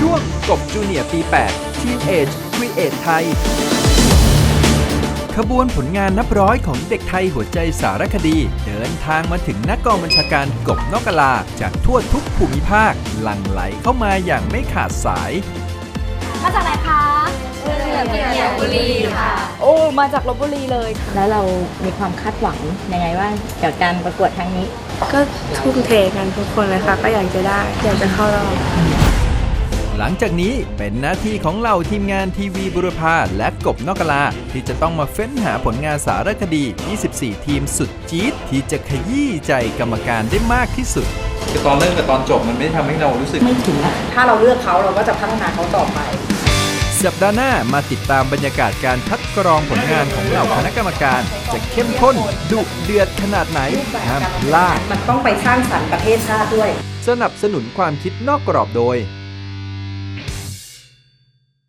ช่วงกบจูเนียร์ปี8 Teen Age Create ไทย ขบวนผลงานนับร้อยของเด็กไทยหัวใจสารคดี เดินทางมาถึงนักกองบัญชาการกบนอกกลา จากทั่วทุกภูมิภาค หลั่งไหลเข้ามาอย่างไม่ขาดสาย มาจากไหนคะเกียรบุรีค่ะ โอ้ มาจากลบบุรีเลย แล้วเรามีความคาดหวังยังไงบ้างกับการประกวดครั้งนี้ ก็ทุ่มเทกันทุกคนเลยค่ะ ก็อยากจะได้ อยากจะเข้ารอบ หลังจากนี้เป็นหน้าที่ของเหล่าทีมงานทีวีบุรพาและกบนอกกลา ที่จะต้องมาเฟ้นหาผลงานสารคดี 24 ทีมสุดจี๊ดที่จะขยี้ใจกรรมการได้มากที่สุดตอนเริ่มกับตอนจบมันไม่ทำให้เรารู้สึก ไม่ถึงอะถ้าเราเลือกเขาเราก็จะพัฒนาเขาต่อไป สัปดาห์หน้ามาติดตามบรรยากาศการคัดกรองผลงานของเหล่าคณะกรรมการ จะเข้มข้นดุเดือดขนาดไหนห้ามพลาดมันต้องไปสร้างสรรค์ประเทศชาติด้วย สนับสนุนความคิดนอกกรอบโดย